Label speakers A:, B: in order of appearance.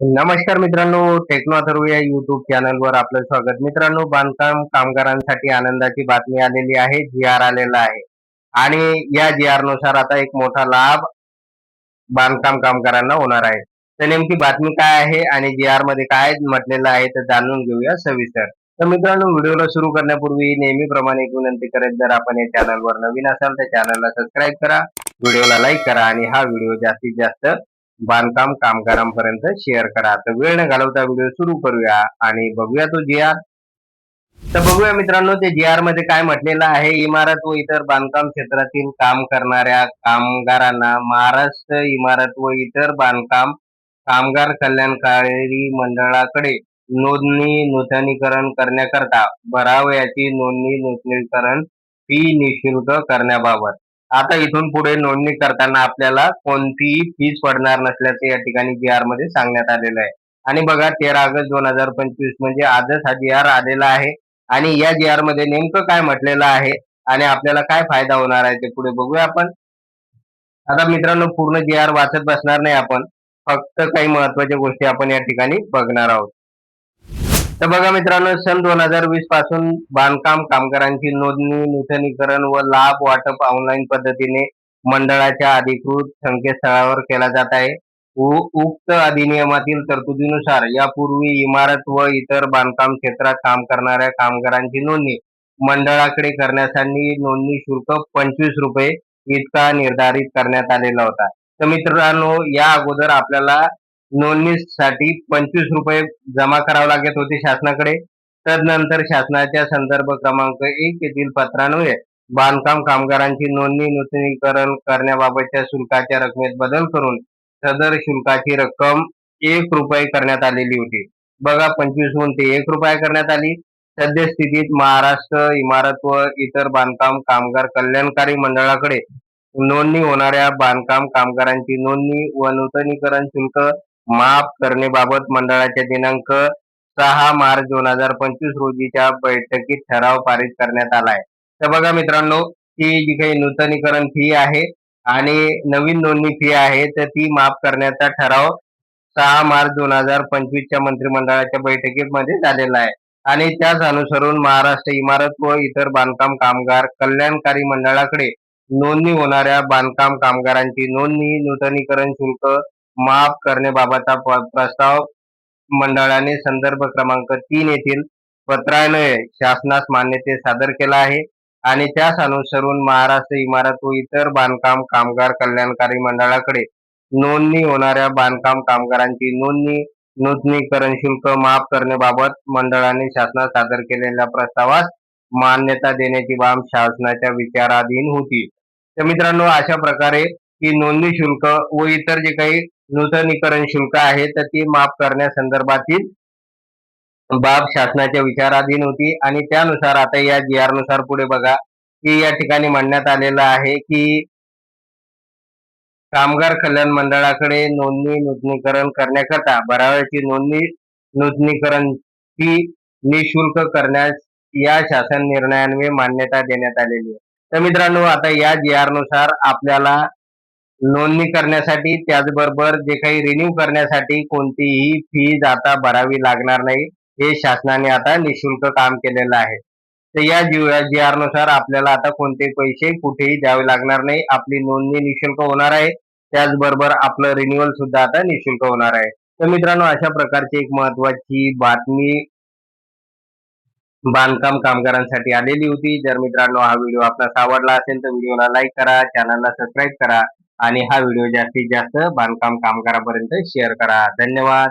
A: नमस्कार मित्रांनो टेक्नो अथर्व या युट्यूब चॅनलवर आपलं स्वागत. मित्रांनो बांधकाम कामगारांसाठी आनंदाची बातमी आलेली आहे जी आर आलेला आहे. आणि या जी आरनुसार आता एक मोठा लाभ बांधकाम कामगारांना होणार आहे. तर नेमकी बातमी काय आहे आणि जी आरमध्ये काय म्हटलेलं आहे तर जाणून घेऊया सविस्तर. तर मित्रांनो व्हिडिओला सुरू करण्यापूर्वी नेहमीप्रमाणे एक विनंती करेल जर आपण या चॅनलवर नवीन असाल तर चॅनलला सबस्क्राईब करा व्हिडिओला लाईक करा आणि हा व्हिडिओ जास्तीत जास्त बांधकाम कामगारांपर्यंत शेअर करा. तर वेळ न घालवता व्हिडिओ सुरू करूया आणि बघूया तो जी आर तर बघूया मित्रांनो ते जी आरमध्ये काय म्हटलेलं आहे. इमारत व इतर बांधकाम क्षेत्रातील काम करणाऱ्या कामगारांना महाराष्ट्र इमारत व इतर बांधकाम कामगार कल्याणकारी मंडळाकडे नोंदणी नूतनीकरण करण्याकरता भरावयाची नोंदणी नूतनीकरण फी निशुल्क करण्याबाबत. आता इथून पुढे नोंदणी करताना आपल्याला कोणतीही फीस पडणार नसल्याचे या ठिकाणी जी आरमध्ये सांगण्यात आलेलं आहे. आणि बघा तेरा ऑगस्ट दोन हजार पंचवीस म्हणजे आजच हा जी आर आलेला आहे. आणि या जी आरमध्ये नेमकं काय म्हटलेलं आहे आणि आपल्याला काय फायदा होणार आहे ते पुढे बघूया आपण. आता मित्रांनो पूर्ण जी आर वाचत बसणार नाही आपण. फक्त काही महत्त्वाच्या गोष्टी आपण या ठिकाणी बघणार आहोत. तर बघा मित्रांनो सन दोन हजार वीसपासून बांधकाम कामगारांची नोंदणी नूतनीकरण व लाभ वाटप ऑनलाईन पद्धतीने मंडळाच्या अधिकृत संकेतस्थळावर केला जात आहे. उक्त अधिनियमातील तरतुदीनुसार यापूर्वी इमारत व इतर बांधकाम क्षेत्रात काम करणाऱ्या कामगारांची नोंदणी मंडळाकडे करण्यासाठी नोंदणी शुल्क पंचवीस रुपये इतका निर्धारित करण्यात आलेला होता. तर मित्रांनो या अगोदर आपल्याला नोंदणीसाठी पंचवीस रुपये जमा करावे लागत होते शासनाकडे. तदनंतर शासनाच्या संदर्भ क्रमांक एक येथील पत्रान्वये बांधकाम कामगारांची नोंदणी नूतनीकरण करण्याबाबतच्या शुल्काच्या रकमेत बदल करून सदर शुल्काची रक्कम एक रुपये करण्यात आलेली होती. बघा पंचवीसहून ते एक रुपये करण्यात आली. सद्यस्थितीत महाराष्ट्र इमारत व इतर बांधकाम कामगार कल्याणकारी मंडळाकडे नोंदणी होणाऱ्या बांधकाम कामगारांची नोंदणी व नूतनीकरण शुल्क माफ करण्याबाबत मंडळाच्या दिनांक सहा मार्च दोन हजार पंचवीस रोजीच्या बैठकीत ठराव पारित करण्यात आलाय. तर बघा मित्रांनो ही जी काही नूतनीकरण फी आहे आणि नवीन नोंदणी फी आहे तर ती माफ करण्याचा ठराव सहा मार्च दोन हजार पंचवीसच्या मंत्रिमंडळाच्या बैठकीमध्ये झालेला आहे. आणि त्याच अनुसरून महाराष्ट्र इमारत व इतर बांधकाम कामगार कल्याणकारी मंडळाकडे नोंदणी होणाऱ्या बांधकाम कामगारांची नोंदणी नूतनीकरण शुल्क माफ करण्याबाबतचा प्रस्ताव मंडळाने संदर्भ क्रमांक तीन येथील पत्रान्वये शासनास मान्यते सादर केला आहे. आणि त्यास अनुसरून महाराष्ट्र इमारत व इतर बांधकाम कामगार कल्याणकारी मंडळाकडे नोंदणी होणाऱ्या बांधकाम कामगारांची नोंदणी नूतनीकरण शुल्क माफ करण्याबाबत मंडळाने शासनास सादर केलेल्या प्रस्तावास मान्यता देण्याची बाब शासनाच्या विचाराधीन होती. तर मित्रांनो अशा प्रकारे की नोंदणी शुल्क व इतर जे काही नूतनीकरण शुल्क आहे तर ती माफ करण्यासंदर्भातील बाब शासनाच्या विचाराधीन होती. आणि त्यानुसार आता या जी आरनुसार पुढे बघा की या ठिकाणी म्हणण्यात आलेलं आहे की कामगार कल्याण मंडळाकडे नोंदणी नूतनीकरण करण्याकरता भराव्याची नोंदणी नूतनीकरण फी निशुल्क करण्यास या शासन निर्णयान्वये मान्यता देण्यात आलेली आहे. तर मित्रांनो आता या जी आरनुसार आपल्याला नोंदणी करण्यासाठी त्याचबरोबर जे काही रिन्यू करण्यासाठी कोणतीही फीज आता भरावी लागणार नाही हे शासनाने आता निशुल्क काम केलेलं आहे. तर या जी आरनुसार आपल्याला आता कोणते पैसे कुठेही द्यावे लागणार नाही आपली नोंदणी निशुल्क होणार आहे. त्याचबरोबर आपलं रिन्युअल सुद्धा आता निशुल्क होणार आहे. तर मित्रांनो अशा प्रकारची एक महत्वाची बातमी बांधकाम कामगारांसाठी आलेली होती. जर मित्रांनो हा व्हिडिओ आपला आवडला असेल तर व्हिडिओला लाईक करा चॅनलला सबस्क्राईब करा. आणि हा व्हिडिओ जास्तीत जास्त बांधकाम कामगारापर्यंत शेअर करा. धन्यवाद.